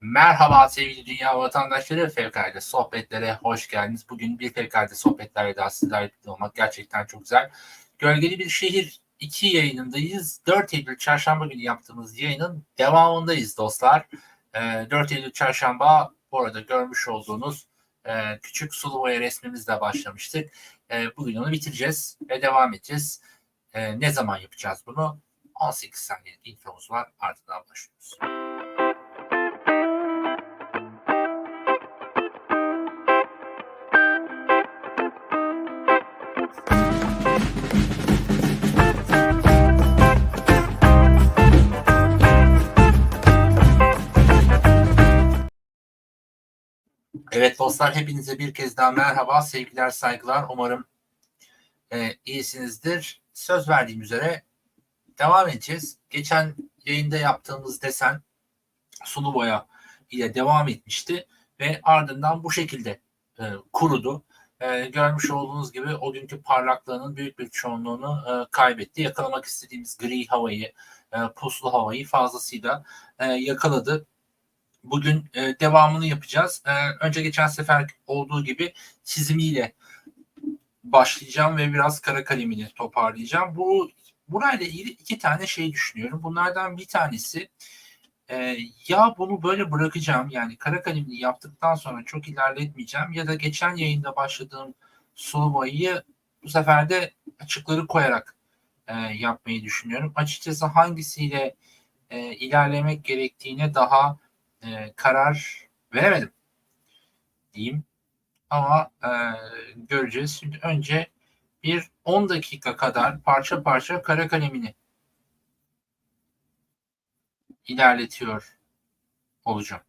Merhaba sevgili dünya vatandaşları, Fevkalade Sohbetlere hoş geldiniz. Bugün bir Fevkalade Sohbetlerle daha sizlerle olmak gerçekten çok güzel. Gölgeli Bir Şehir 2 yayınındayız. 4 Eylül Çarşamba günü yaptığımız yayının devamındayız dostlar. 4 Eylül Çarşamba bu arada görmüş olduğunuz e, küçük sulu boya resmimizle başlamıştık. E, bugün onu bitireceğiz ve devam edeceğiz. E, ne zaman yapacağız bunu? 18 saniyelik infomuz var. Ardından başlıyoruz. Evet dostlar hepinize bir kez daha merhaba, sevgiler, saygılar. Umarım e, iyisinizdir. Söz verdiğim üzere devam edeceğiz. Geçen yayında yaptığımız desen sulu boya ile devam etmişti ve ardından bu şekilde e, kurudu. E, görmüş olduğunuz gibi o günkü parlaklığının büyük bir çoğunluğunu e, kaybetti. Yakalamak istediğimiz gri havayı, e, puslu havayı fazlasıyla e, yakaladı bugün e, devamını yapacağız. E, önce geçen sefer olduğu gibi çizimiyle başlayacağım ve biraz kara kalemini toparlayacağım. Bu burayla ilgili iki tane şey düşünüyorum. Bunlardan bir tanesi e, ya bunu böyle bırakacağım yani kara kalemini yaptıktan sonra çok ilerletmeyeceğim ya da geçen yayında başladığım sulu boyayı bu sefer de açıkları koyarak e, yapmayı düşünüyorum. Açıkçası hangisiyle e, ilerlemek gerektiğine daha e, karar veremedim diyeyim. Ama e, göreceğiz. Şimdi önce bir 10 dakika kadar parça parça kara kalemini ilerletiyor olacağım.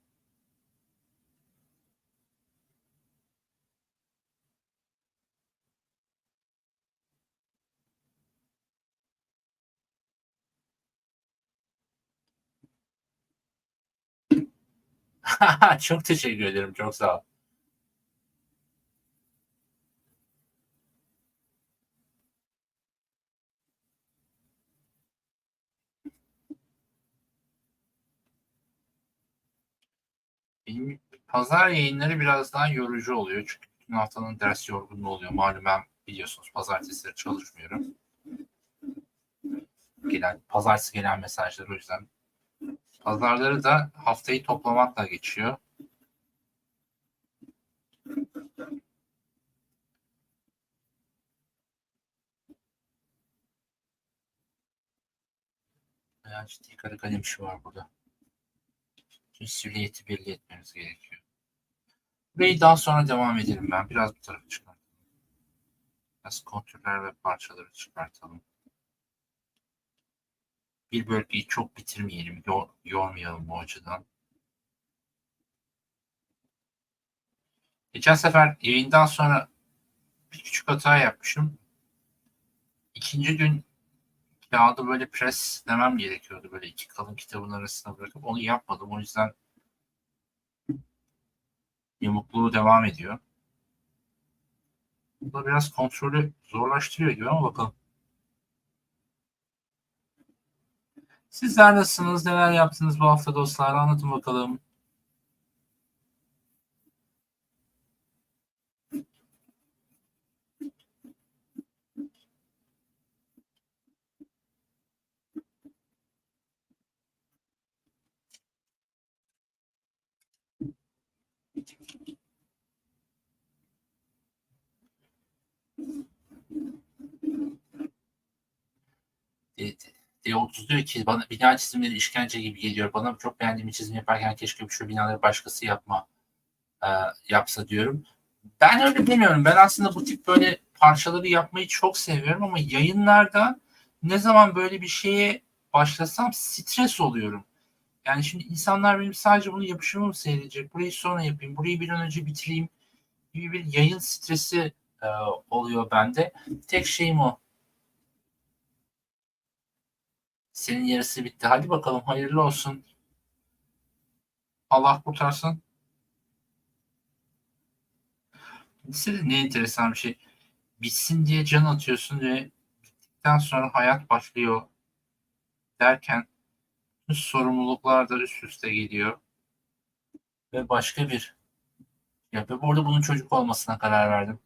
çok teşekkür ederim. Çok sağ ol. Pazar yayınları biraz daha yorucu oluyor. Çünkü bütün haftanın ders yorgunluğu oluyor. Malum ben biliyorsunuz pazartesileri çalışmıyorum. Gelen, pazartesi gelen mesajlar o yüzden Pazarları da haftayı toplamakla geçiyor. Bayağı ciddi kara kalem işi var burada. Silüeti belli etmemiz gerekiyor. Burayı daha sonra devam edelim ben. Biraz bu tarafı çıkartalım. Biraz kontürler ve parçaları çıkartalım bir bölgeyi çok bitirmeyelim, yor, yormayalım bu açıdan. Geçen sefer yayından sonra bir küçük hata yapmışım. İkinci gün kağıdı böyle pres demem gerekiyordu. Böyle iki kalın kitabın arasına bırakıp onu yapmadım. O yüzden yamukluğu devam ediyor. Bu da biraz kontrolü zorlaştırıyor gibi ama bakalım. Sizler nasılsınız? Neler yaptınız bu hafta dostlar? Anlatın bakalım. Evet. D30 diyor ki bana bina çizimleri işkence gibi geliyor. Bana çok beğendiğim çizim yaparken keşke şu binaları başkası yapma e, yapsa diyorum. Ben öyle demiyorum. Ben aslında bu tip böyle parçaları yapmayı çok seviyorum ama yayınlarda ne zaman böyle bir şeye başlasam stres oluyorum. Yani şimdi insanlar benim sadece bunu yapışımı mı seyredecek? Burayı sonra yapayım, burayı bir an önce bitireyim gibi bir yayın stresi e, oluyor bende. Tek şeyim o. Senin yarısı bitti. Hadi bakalım hayırlı olsun. Allah kurtarsın. Lisede ne enteresan bir şey. Bitsin diye can atıyorsun ve bittikten sonra hayat başlıyor derken sorumluluklar da üst üste geliyor. ve başka bir yapıyor. Bu arada bunun çocuk olmasına karar verdim.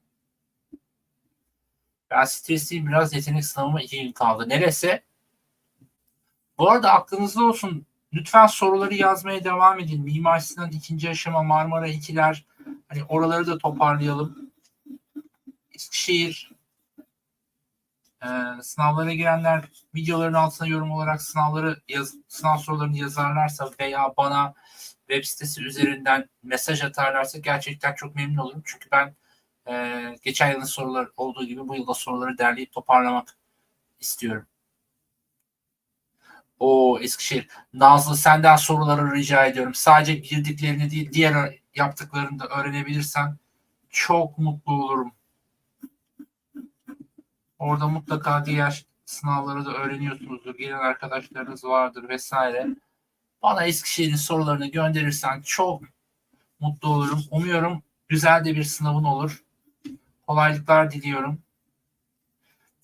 Ben stresliyim biraz yetenek sınavıma iki gün kaldı. Neresi? Bu arada aklınızda olsun. Lütfen soruları yazmaya devam edin. Mimar Sinan ikinci aşama Marmara 2'ler. Hani oraları da toparlayalım. Eskişehir ee, sınavlara girenler videoların altına yorum olarak sınavları yaz, sınav sorularını yazarlarsa veya bana web sitesi üzerinden mesaj atarlarsa gerçekten çok memnun olurum. Çünkü ben e, geçen yılın soruları olduğu gibi bu yılda soruları derleyip toparlamak istiyorum. O Eskişehir. Nazlı senden soruları rica ediyorum. Sadece girdiklerini değil diğer yaptıklarını da öğrenebilirsen çok mutlu olurum. Orada mutlaka diğer sınavları da öğreniyorsunuzdur. Giren arkadaşlarınız vardır vesaire. Bana Eskişehir'in sorularını gönderirsen çok mutlu olurum. Umuyorum güzel de bir sınavın olur. Kolaylıklar diliyorum.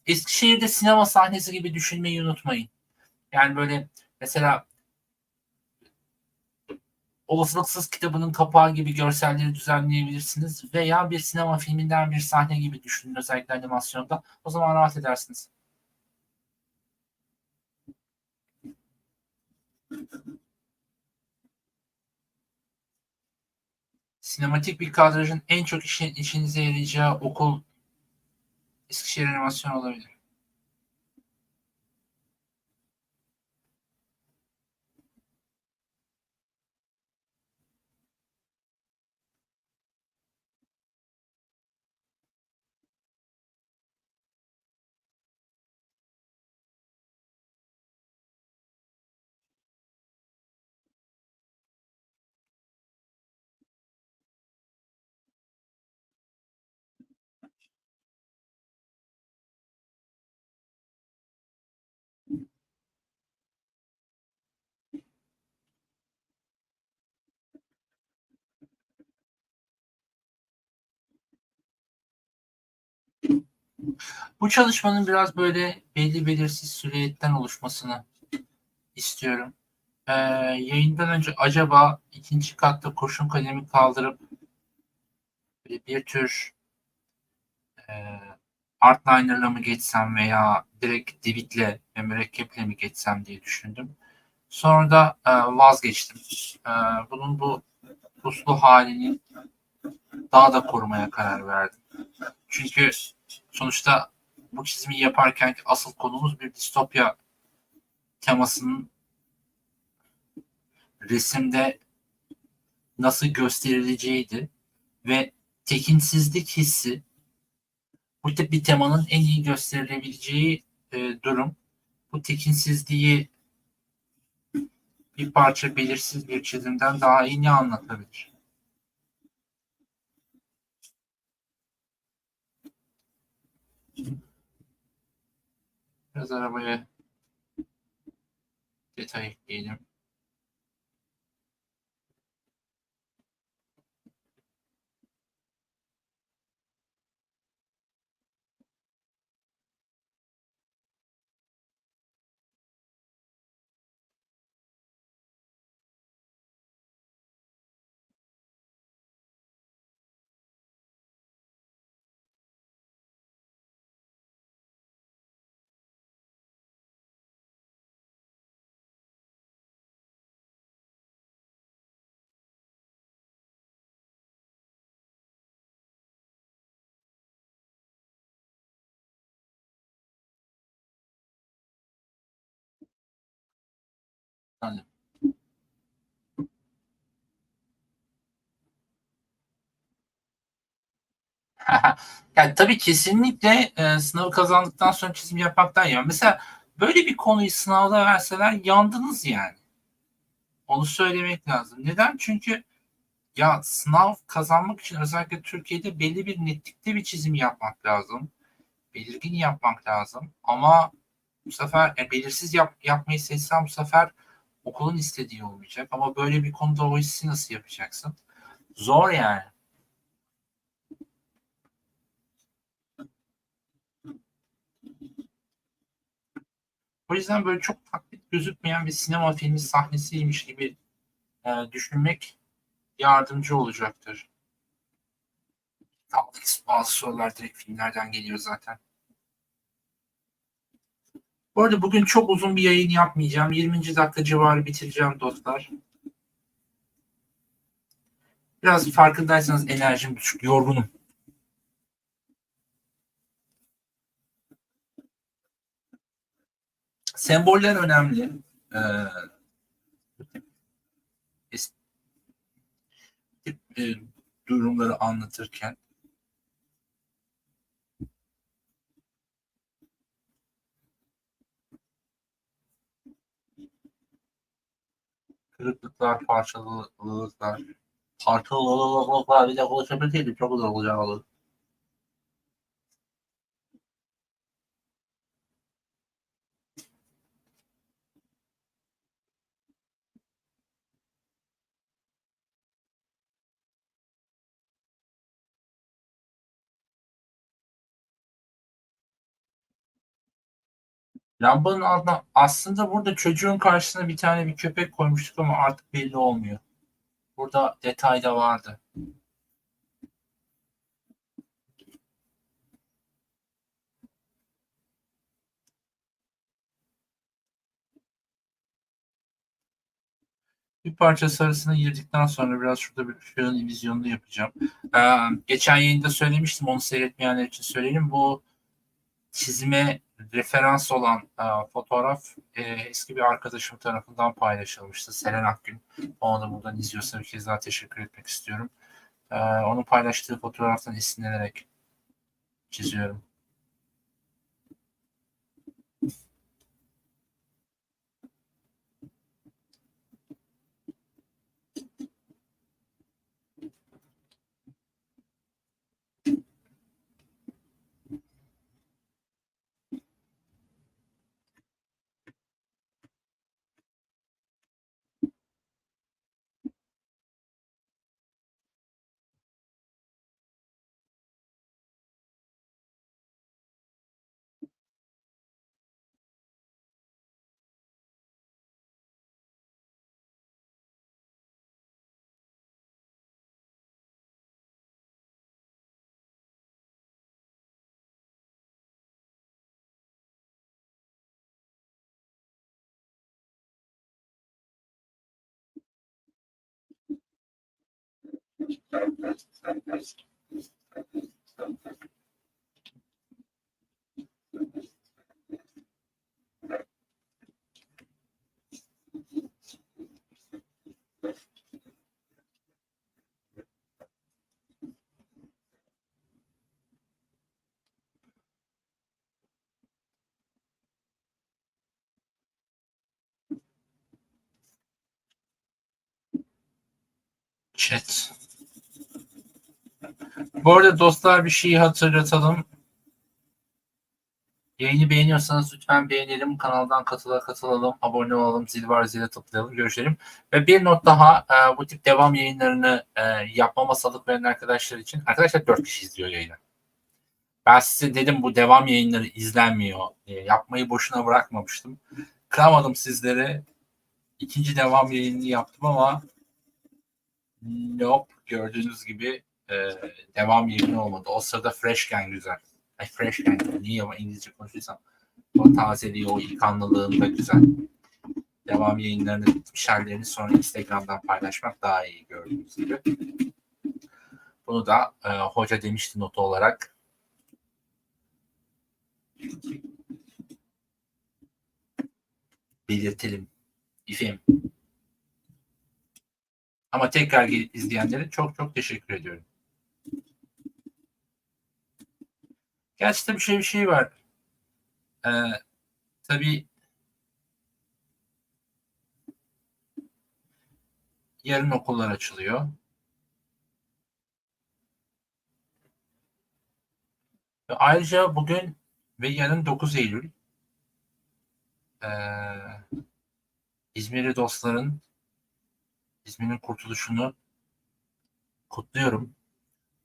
Eskişehir'de sinema sahnesi gibi düşünmeyi unutmayın. Yani böyle mesela olasılıksız kitabının kapağı gibi görselleri düzenleyebilirsiniz veya bir sinema filminden bir sahne gibi düşünün özellikle animasyonda. O zaman rahat edersiniz. Sinematik bir kadrajın en çok işin, işinize yarayacağı okul Eskişehir animasyon olabilir. Bu çalışmanın biraz böyle belli belirsiz süreyetten oluşmasını istiyorum. Ee, yayından önce acaba ikinci katta kurşun kalemi kaldırıp bir tür e, artliner'la mı geçsem veya direkt divitle ve mürekkeple mi geçsem diye düşündüm. Sonra da e, vazgeçtim. E, bunun bu puslu halini daha da korumaya karar verdim. Çünkü sonuçta bu çizimi yaparken asıl konumuz bir distopya temasının resimde nasıl gösterileceğiydi ve tekinsizlik hissi bu tip bir temanın en iyi gösterilebileceği e, durum. Bu tekinsizliği bir parça belirsiz bir çizimden daha iyi ne anlatabilir? Biraz arabaya detay ekleyelim. Anladım. yani tabii kesinlikle e, sınavı kazandıktan sonra çizim yapmaktan ya. Mesela böyle bir konuyu sınavda verseler yandınız yani. Onu söylemek lazım. Neden? Çünkü ya sınav kazanmak için özellikle Türkiye'de belli bir netlikte bir çizim yapmak lazım. Belirgin yapmak lazım. Ama bu sefer e, belirsiz yap, yapmayı seçsem bu sefer okulun istediği olmayacak. Ama böyle bir konuda o hissi nasıl yapacaksın? Zor yani. O yüzden böyle çok taklit gözükmeyen bir sinema filmi sahnesiymiş gibi e, düşünmek yardımcı olacaktır. Kaldık bazı sorular direkt filmlerden geliyor zaten. Bu arada bugün çok uzun bir yayın yapmayacağım. 20. dakika civarı bitireceğim dostlar. Biraz farkındaysanız enerjim düşük, yorgunum. Semboller önemli. Ee, e, durumları anlatırken. Kırıklıklar, parçalılıklar, parçalılıklar bir de konuşabilseydim çok güzel olacaktı. Lambanın altına aslında burada çocuğun karşısına bir tane bir köpek koymuştuk ama artık belli olmuyor. Burada detay da vardı. Bir parça sarısını girdikten sonra biraz şurada bir ışığın illüzyonunu yapacağım. Ee, geçen yayında söylemiştim onu seyretmeyenler için söyleyeyim. Bu çizime referans olan e, fotoğraf e, eski bir arkadaşım tarafından paylaşılmıştı. Selen Akgün. Ona da buradan izliyorsa bir kez daha teşekkür etmek istiyorum. E, onun paylaştığı fotoğraftan esinlenerek çiziyorum. Chat. Bu arada dostlar bir şeyi hatırlatalım. Yayını beğeniyorsanız lütfen beğenelim. Kanaldan katıla katılalım. Abone olalım. Zil var zile tıklayalım. Görüşelim. Ve bir not daha e, bu tip devam yayınlarını e, yapmama salık veren arkadaşlar için. Arkadaşlar 4 kişi izliyor yayını. Ben size dedim bu devam yayınları izlenmiyor. E, yapmayı boşuna bırakmamıştım. Kıramadım sizlere. İkinci devam yayını yaptım ama nope gördüğünüz gibi e, devam yayını olmadı. O sırada Freshken güzel. Ay Freshken niye ama İngilizce konuşuyorsam o tazeliği, o ilk anlılığında güzel. Devam yayınlarını hallerini sonra Instagram'dan paylaşmak daha iyi gördüğünüz gibi. Bunu da e, hoca demişti notu olarak. Belirtelim. İfim. Ama tekrar izleyenlere çok çok teşekkür ediyorum. Gerçekten bir şey bir şey var. Ee, tabii yarın okullar açılıyor. Ve ayrıca bugün ve yarın 9 Eylül ee, İzmirli dostların İzmir'in kurtuluşunu kutluyorum.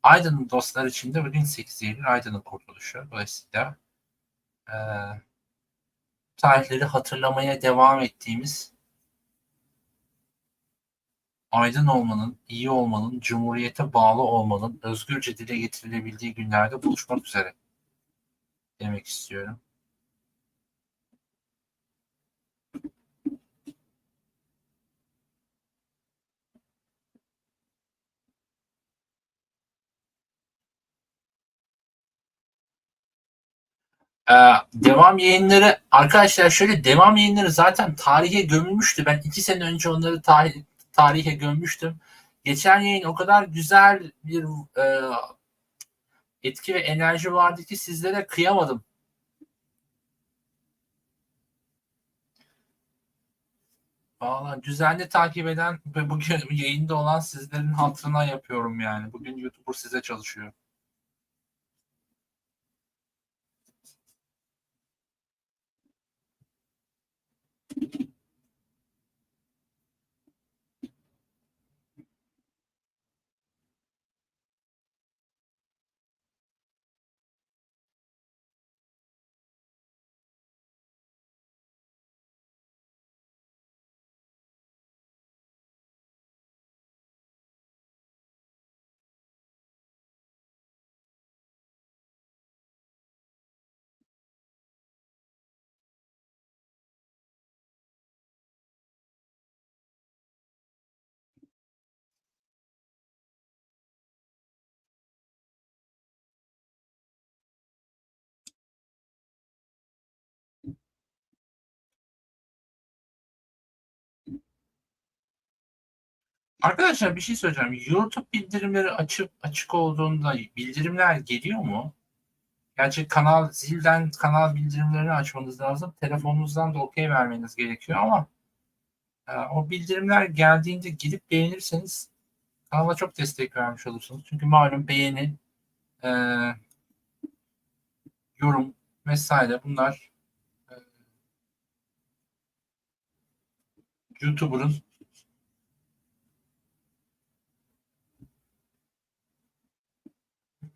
Aydın dostlar için de bugün 8 Eylül Aydın'ın kurtuluşu. Dolayısıyla e, tarihleri hatırlamaya devam ettiğimiz aydın olmanın, iyi olmanın, cumhuriyete bağlı olmanın özgürce dile getirilebildiği günlerde buluşmak üzere demek istiyorum. Ee, devam yayınları arkadaşlar şöyle devam yayınları zaten tarihe gömülmüştü. Ben iki sene önce onları tarih, tarihe gömmüştüm. Geçen yayın o kadar güzel bir e, etki ve enerji vardı ki sizlere kıyamadım. Valla düzenli takip eden ve bugün yayında olan sizlerin hatırına yapıyorum yani. Bugün YouTuber size çalışıyor. Arkadaşlar bir şey söyleyeceğim. YouTube bildirimleri açık açık olduğunda bildirimler geliyor mu? Gerçi kanal zilden kanal bildirimlerini açmanız lazım. Telefonunuzdan da okey vermeniz gerekiyor ama e, o bildirimler geldiğinde gidip beğenirseniz kanala çok destek vermiş olursunuz. Çünkü malum beğeni, e, yorum vesaire bunlar e, YouTuber'ın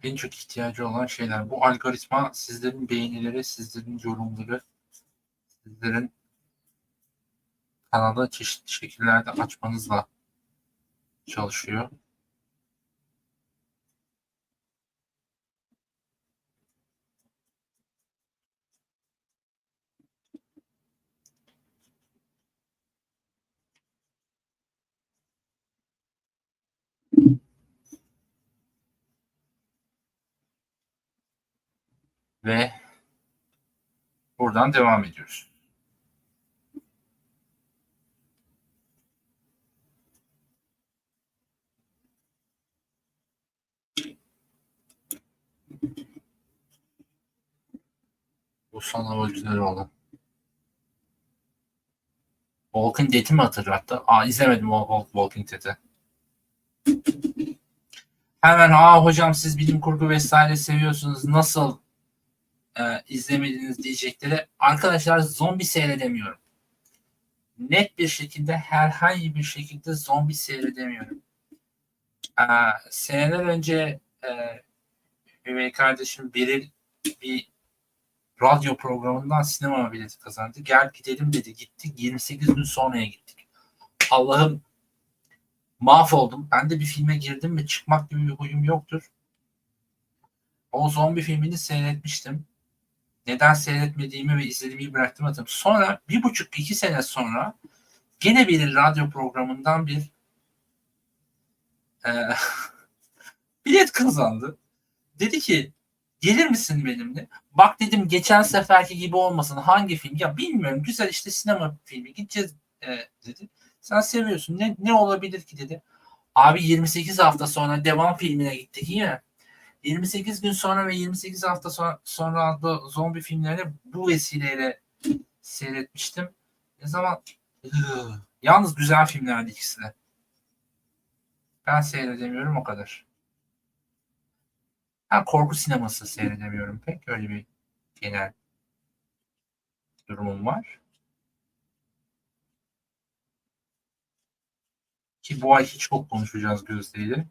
en çok ihtiyacı olan şeyler. Bu algoritma sizlerin beğenileri, sizlerin yorumları, sizlerin kanalı çeşitli şekillerde açmanızla çalışıyor. Ve buradan devam ediyoruz. Bu sana ölçüleri olan. Walking Dead'i mi hatırlattı? Aa izlemedim o Walking Dead'i. Hemen aa hocam siz bilim kurgu vesaire seviyorsunuz. Nasıl e, izlemediniz diyecekleri. Arkadaşlar zombi seyredemiyorum. Net bir şekilde herhangi bir şekilde zombi seyredemiyorum. E, seneler önce e, üvey kardeşim Beril bir radyo programından sinema bileti kazandı. Gel gidelim dedi. Gittik. 28 gün sonraya gittik. Allah'ım mahvoldum. Ben de bir filme girdim ve çıkmak gibi bir huyum yoktur. O zombi filmini seyretmiştim neden seyretmediğimi ve izlediğimi bıraktım hatırlıyorum. Sonra bir buçuk iki sene sonra gene bir radyo programından bir e, bilet kazandı. Dedi ki gelir misin benimle? Bak dedim geçen seferki gibi olmasın. Hangi film? Ya bilmiyorum. Güzel işte sinema filmi. Gideceğiz e, dedi. Sen seviyorsun. Ne, ne olabilir ki dedi. Abi 28 hafta sonra devam filmine gittik mi? 28 gün sonra ve 28 hafta sonra, sonra adlı zombi filmlerini bu vesileyle seyretmiştim. Ne zaman yalnız güzel filmlerdi ikisi de. Ben seyredemiyorum o kadar. Ben korku sineması seyredemiyorum pek. Öyle bir genel durumum var. Ki bu ay hiç çok konuşacağız Gözde'yle.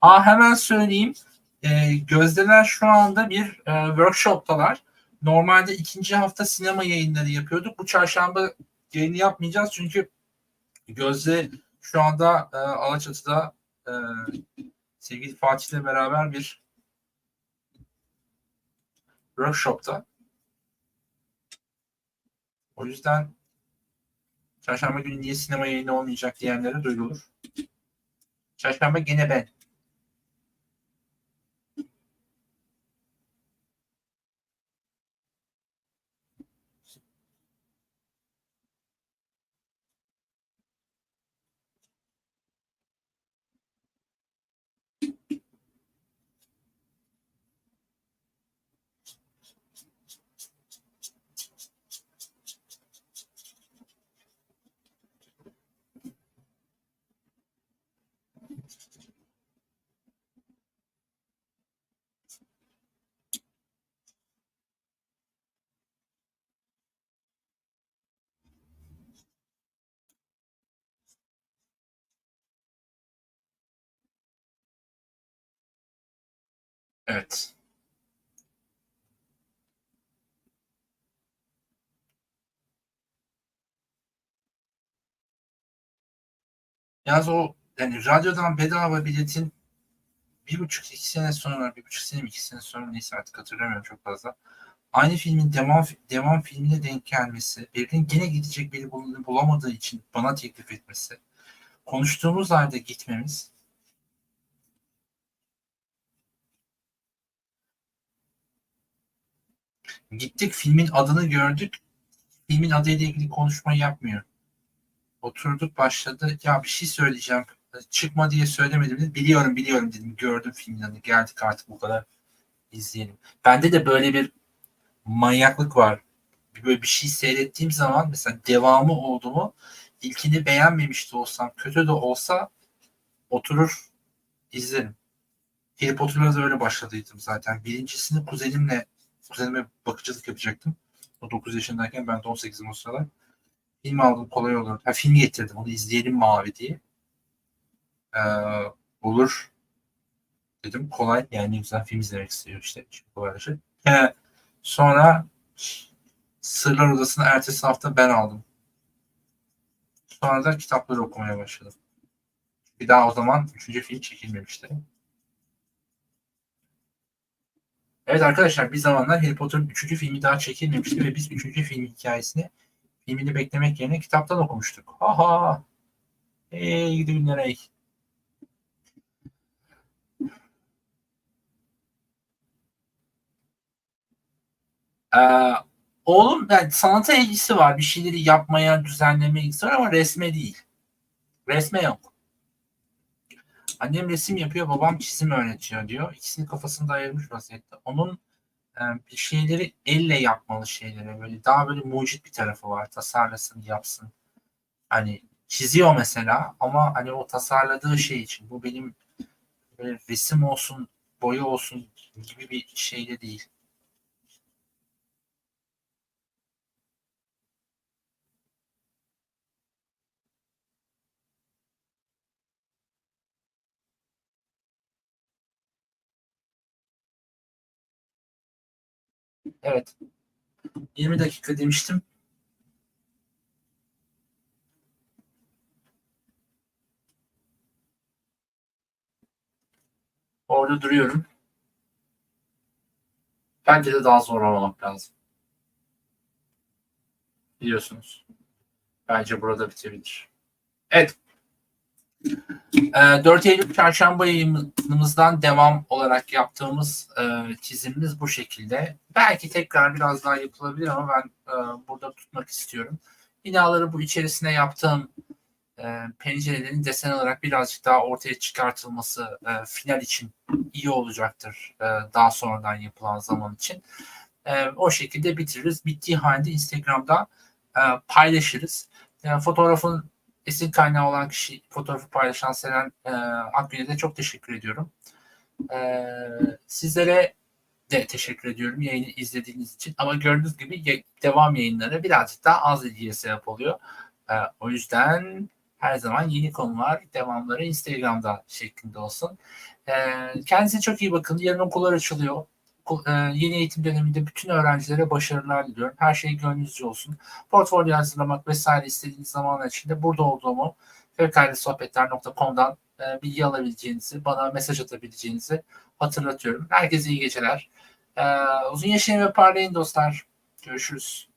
Aa hemen söyleyeyim. E, Gözdeler şu anda bir e, workshoptalar. Normalde ikinci hafta sinema yayınları yapıyorduk. Bu çarşamba yayını yapmayacağız çünkü Gözde Şu anda e, Alaçatı'da e, sevgili Fatih'le beraber bir workshopta. O yüzden çarşamba günü niye sinema yayını olmayacak diyenlere duyurulur. Çarşamba gene ben. Evet. Yalnız o yani radyodan bedava biletin bir buçuk iki sene sonra, bir buçuk sene iki sene sonra neyse artık hatırlamıyorum çok fazla. Aynı filmin devam devam filmine denk gelmesi, birinin gene gidecek biri bul- bulamadığı için bana teklif etmesi, konuştuğumuz halde gitmemiz Gittik filmin adını gördük. Filmin adıyla ilgili konuşma yapmıyor. Oturduk başladı. Ya bir şey söyleyeceğim. Çıkma diye söylemedim. Dedi. Biliyorum biliyorum dedim. Gördüm filmin adını. Geldik artık bu kadar izleyelim. Bende de böyle bir manyaklık var. Böyle bir şey seyrettiğim zaman mesela devamı oldu mu ilkini beğenmemiş de olsam kötü de olsa oturur izlerim. Harry Potter'la da öyle başladıydım zaten. Birincisini kuzenimle kuzenime bakıcılık yapacaktım. O 9 yaşındayken ben de 18'im o sırada. Film aldım kolay olur. Ha, film getirdim onu izleyelim mi abi diye. Ee, olur dedim. Kolay yani güzel film izlemek istiyor işte. Şimdi kolaylaşır. Ee, sonra Sırlar Odası'nı ertesi hafta ben aldım. Sonra da kitapları okumaya başladım. Bir daha o zaman üçüncü film çekilmemişti. Evet arkadaşlar bir zamanlar Harry Potter'ın üçüncü filmi daha çekilmemişti ve biz üçüncü film hikayesini filmini beklemek yerine kitaptan okumuştuk. Aha! Hey gidi günler ey. Ee, oğlum yani sanata ilgisi var. Bir şeyleri yapmaya, düzenlemeye ilgisi var ama resme değil. Resme yok. Annem resim yapıyor, babam çizim öğretiyor diyor. İkisini kafasında ayırmış vaziyette. Onun e, bir şeyleri elle yapmalı şeyleri. Böyle daha böyle mucit bir tarafı var. Tasarlasın, yapsın. Hani çiziyor mesela ama hani o tasarladığı şey için bu benim böyle resim olsun, boya olsun gibi bir şeyde değil. Evet. 20 dakika demiştim. Orada duruyorum. Bence de daha zorlamamak lazım. Biliyorsunuz. Bence burada bitebilir. Evet. E, 4 Eylül çarşamba yayınımızdan devam olarak yaptığımız e, çizimimiz bu şekilde. Belki tekrar biraz daha yapılabilir ama ben e, burada tutmak istiyorum. Binaları bu içerisine yaptığım e, pencerelerin desen olarak birazcık daha ortaya çıkartılması final için iyi olacaktır daha sonradan yapılan zaman için. O şekilde bitiririz. Bittiği halde Instagram'da paylaşırız. Yani fotoğrafın esin kaynağı olan kişi fotoğrafı paylaşan Seren e, Akgün'e de çok teşekkür ediyorum. E, sizlere de teşekkür ediyorum yayını izlediğiniz için. Ama gördüğünüz gibi devam yayınları birazcık daha az ilgiye sebep oluyor. E, o yüzden her zaman yeni konular, devamları Instagram'da şeklinde olsun. E, kendinize çok iyi bakın. Yarın okullar açılıyor. E, yeni eğitim döneminde bütün öğrencilere başarılar diliyorum. Her şey gönlünüzce olsun. Portfolyo hazırlamak vesaire istediğiniz zaman içinde burada olduğumu fevkalesohbetler.com'dan e, bilgi alabileceğinizi, bana mesaj atabileceğinizi hatırlatıyorum. Herkese iyi geceler. E, uzun yaşayın ve parlayın dostlar. Görüşürüz.